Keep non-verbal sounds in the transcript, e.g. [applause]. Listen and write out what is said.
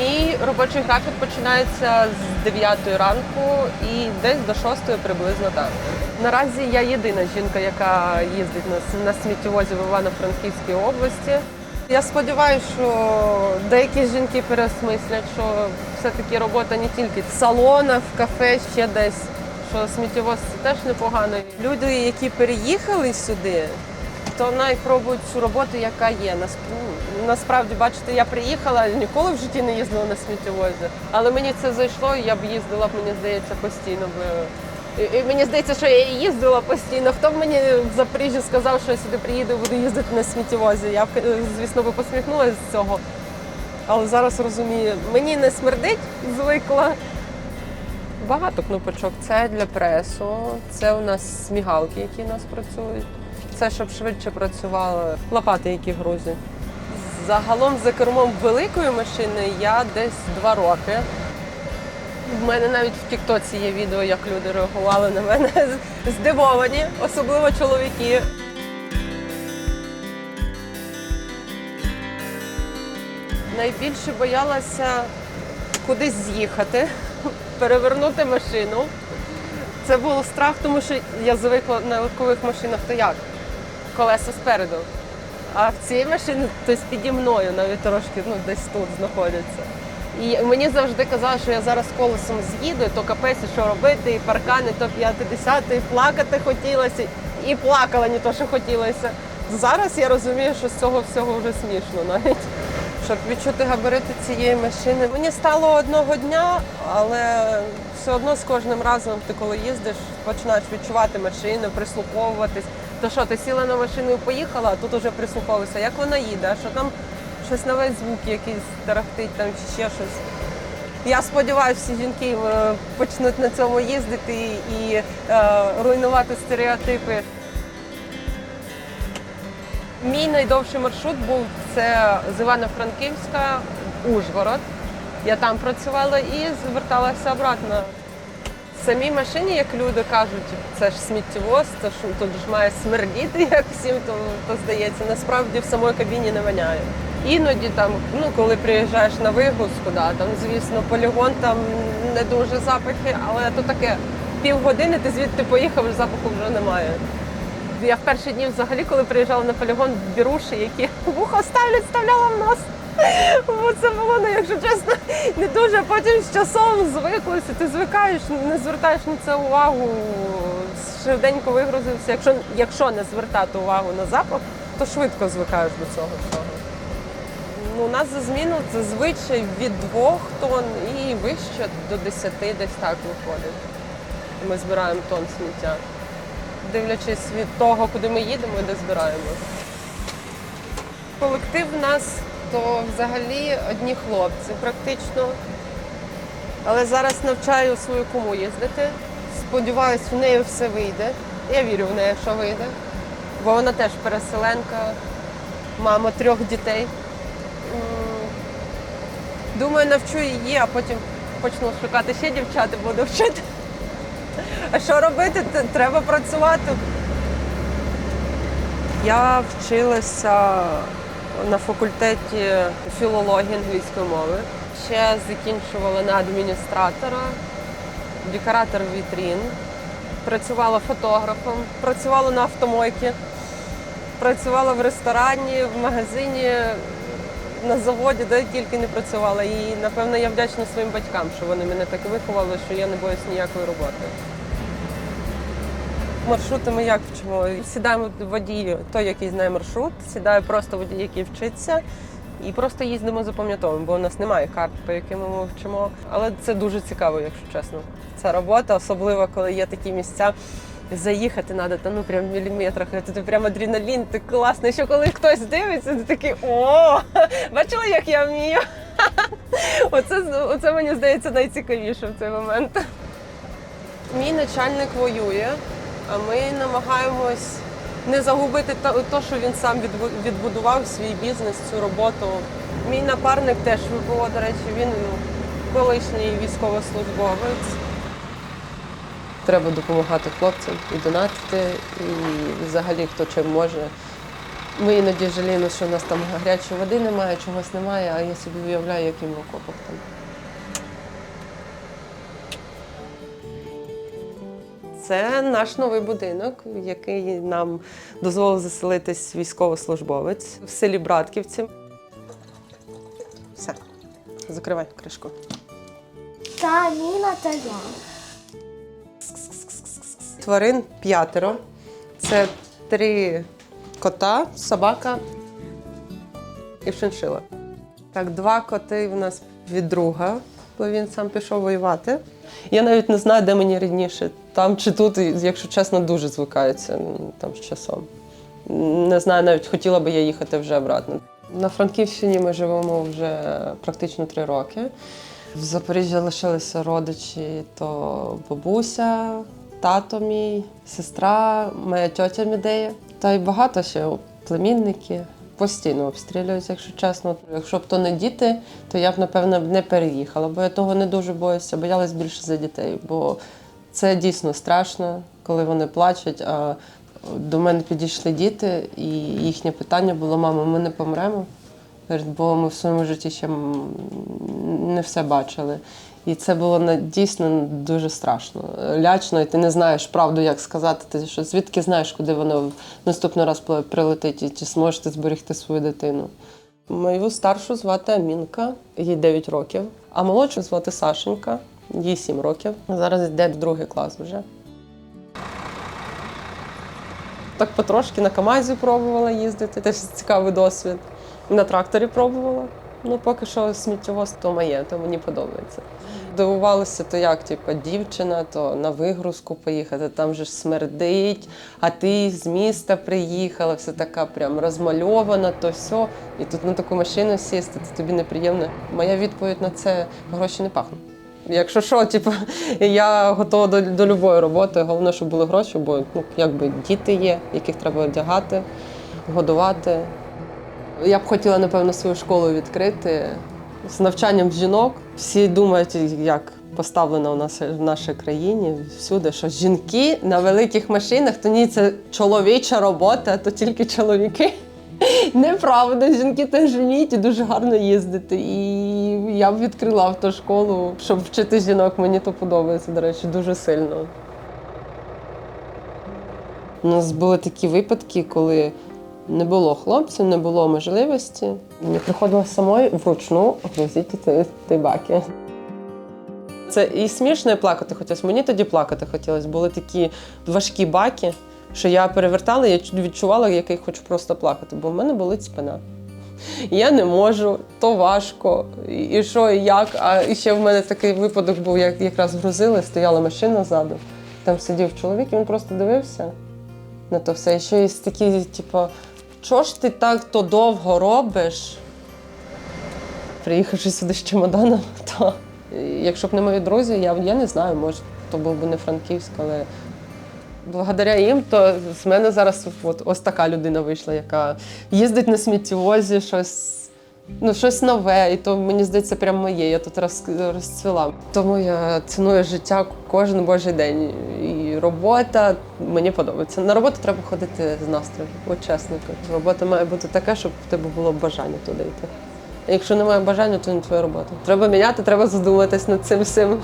Мій робочий графік починається з 9 ранку і десь до 6 приблизно так. Наразі я єдина жінка, яка їздить на, сміттєвозі в Івано-Франківській області. Я сподіваюся, що деякі жінки переосмислять, що все-таки робота не тільки в салонах, в кафе, ще десь, що сміттєвоз теж непогано. Люди, які переїхали сюди, то навіть пробують цю роботу, яка є. Ну, Насправді, бачите, я приїхала, ніколи в житті не їздила на сміттєвозі. Але мені це зайшло, і я б їздила, мені здається, постійно. б. І, і мені здається, що я їздила постійно. Хто б мені в Запоріжжі сказав, що я сюди приїду і буду їздити на сміттєвозі? Я е, звісно, би посміхнулася з цього. Але зараз розумію, мені не смердить, звикла. Багато кнопочок. Це для пресу, це у нас смігалки, які у нас працюють. Це щоб швидше працювали лопати, які грузять. Загалом за кермом великої машини я десь два роки. В мене навіть в Тіктоці є відео, як люди реагували на мене [laughs] здивовані, особливо чоловіки. Найбільше боялася кудись з'їхати, [laughs] перевернути машину. Це був страх, тому що я звикла на легкових машинах, то як? Колеса спереду. А в цій машині хтось піді мною, навіть трошки ну, десь тут знаходиться. І мені завжди казали, що я зараз колесом з'їду, то капець, і що робити, і паркани, то 50, і плакати хотілося, і плакала не то, що хотілося. Зараз я розумію, що з цього всього вже смішно навіть. Щоб відчути габарити цієї машини. Мені стало одного дня, але все одно з кожним разом ти коли їздиш, починаєш відчувати машину, прислуховуватись. То що, ти сіла на машину і поїхала, а тут уже прислуховуєшся, як вона їде, а що там щось нове звук якийсь тарахтить, там чи ще щось. Я сподіваюся, всі жінки е, почнуть на цьому їздити і е, руйнувати стереотипи. Мій найдовший маршрут був це з Івано-Франківська, Ужгород. Я там працювала і зверталася обратно. В самій машині, як люди кажуть, це ж сміттєвоз, це ж тут ж має смердіти, [laughs] як всім то, то здається. Насправді в самій кабіні не воняє. Іноді там, ну коли приїжджаєш на вигрузку, да, там, звісно, полігон там не дуже запахи, але то таке півгодини ти звідти поїхав, запаху вже немає. Я в перші дні взагалі, коли приїжджала на полігон, біруші, які вухо ставлять, вставляла в нос. Бо це було, ну, якщо чесно, не дуже. Потім з часом звиклося, ти звикаєш, не звертаєш на це увагу. Швиденько вигрузився. Якщо, якщо не звертати увагу на запах, то швидко звикаєш до цього всього. Ну, у нас за зміну зазвичай від двох тонн і вище до 10 десь так виходить. Ми збираємо тонн сміття дивлячись від того, куди ми їдемо і де збираємо. Колектив в нас то взагалі одні хлопці практично. Але зараз навчаю свою кому їздити. Сподіваюсь, в неї все вийде. Я вірю в неї, що вийде. Бо вона теж переселенка, мама трьох дітей. Думаю, навчу її, а потім почну шукати ще дівчат і буду вчити. А що робити? Треба працювати. Я вчилася на факультеті філології англійської мови. Ще закінчувала на адміністратора, декоратор вітрін, працювала фотографом, працювала на автомойці, працювала в ресторані, в магазині, на заводі, де тільки не працювала. І напевно я вдячна своїм батькам, що вони мене так виховали, що я не боюсь ніякої роботи. Маршрути ми як вчимо? Сідаємо водій, той, який знає маршрут, сідає просто водій, який вчиться, і просто їздимо запам'ятовуємо, бо у нас немає карт, по яким ми вчимо. Але це дуже цікаво, якщо чесно. Ця робота, особливо коли є такі місця. Заїхати треба, та ну прям в міліметрах, ти прям адреналін, ти класно. Ще коли хтось дивиться, ти такий о, бачила, як я вмію. [laughs] Оце, оце мені здається найцікавіше в цей момент. Мій начальник воює, ми намагаємось не загубити те, що він сам відбудував свій бізнес, цю роботу. Мій напарник теж ВПО, до речі, він колишній військовослужбовець. Треба допомагати хлопцям і донатити, і взагалі хто чим може. Ми іноді жаліємо, що у нас там гарячої води немає, чогось немає, а я собі уявляю, як їм в окопах там. Це наш новий будинок, в який нам дозволив заселитись військовослужбовець в селі Братківці. Все, закривай кришку. Та Ніна та я. Тварин п'ятеро. Це три кота, собака і шиншила. Так, два коти в нас від друга, бо він сам пішов воювати. Я навіть не знаю, де мені рідніше, там чи тут, якщо чесно, дуже звикаються там з часом. Не знаю, навіть хотіла би я їхати вже обратно. На Франківщині ми живемо вже практично три роки. В Запоріжжі лишилися родичі, то бабуся, тато мій, сестра, моя тьотя Мідея. Та й багато ще племінники. Постійно обстрілюють, якщо чесно. Якщо б то не діти, то я б, напевно, не переїхала, бо я того не дуже боюся, боялась більше за дітей. Бо це дійсно страшно, коли вони плачуть. А до мене підійшли діти, і їхнє питання було: мамо, ми не помремо. Бо ми в своєму житті ще не все бачили. І це було дійсно дуже страшно, лячно, і ти не знаєш правду, як сказати. Ти що звідки знаєш, куди воно наступний раз прилетить, і чи зможеш ти зберегти свою дитину. Мою старшу звати Амінка, їй 9 років, а молодшу звати Сашенька, їй 7 років. Зараз йде в другий клас вже. Так потрошки на Камазі пробувала їздити, теж цікавий досвід. На тракторі пробувала. Ну, поки що сміттєвоз то моє, то мені подобається. Дивувалася, то як, типу, дівчина, то на вигрузку поїхати, там же смердить, а ти з міста приїхала, все така прям розмальована, то все. І тут на таку машину сісти, то тобі неприємно. Моя відповідь на це гроші не пахнуть. Якщо що, типу, я готова до, до любої роботи. Головне, щоб були гроші, бо ну, якби діти є, яких треба одягати, годувати. Я б хотіла, напевно, свою школу відкрити з навчанням жінок. Всі думають, як поставлено у нас в нашій країні всюди, що жінки на великих машинах, то ні, це чоловіча робота, то тільки чоловіки. Неправда, жінки теж вміють і дуже гарно їздити. І я б відкрила автошколу, щоб вчити жінок. Мені то подобається, до речі, дуже сильно. У нас були такі випадки, коли не було хлопців, не було можливості. Мені приходилось самою вручну грузити ті баки. Це і смішно, і плакати хотілося. Мені тоді плакати хотілося. Були такі важкі баки, що я перевертала, я відчувала, як я хочу просто плакати, бо в мене болить спина. Я не можу, то важко. І що, і як. А ще в мене такий випадок був, як якраз грузили, стояла машина ззаду. Там сидів чоловік, і він просто дивився на то все. І ще є такі, типу, чого ж ти так то довго робиш? Приїхавши сюди з чемоданом, [laughs] то якщо б не мої друзі, я, я не знаю, може, то був би не Франківськ, але благодаря їм, то з мене зараз от, ось така людина вийшла, яка їздить на сміттєвозі, щось. Ну, щось нове, і то мені здається, прям моє. Я тут роз, розцвіла. Тому я ціную життя кожен божий день. І робота мені подобається. На роботу треба ходити з настроєм. От чесно. Робота має бути така, щоб в тебе було бажання туди йти. Якщо немає бажання, то не твоя робота. Треба міняти, треба задуматись над цим всім.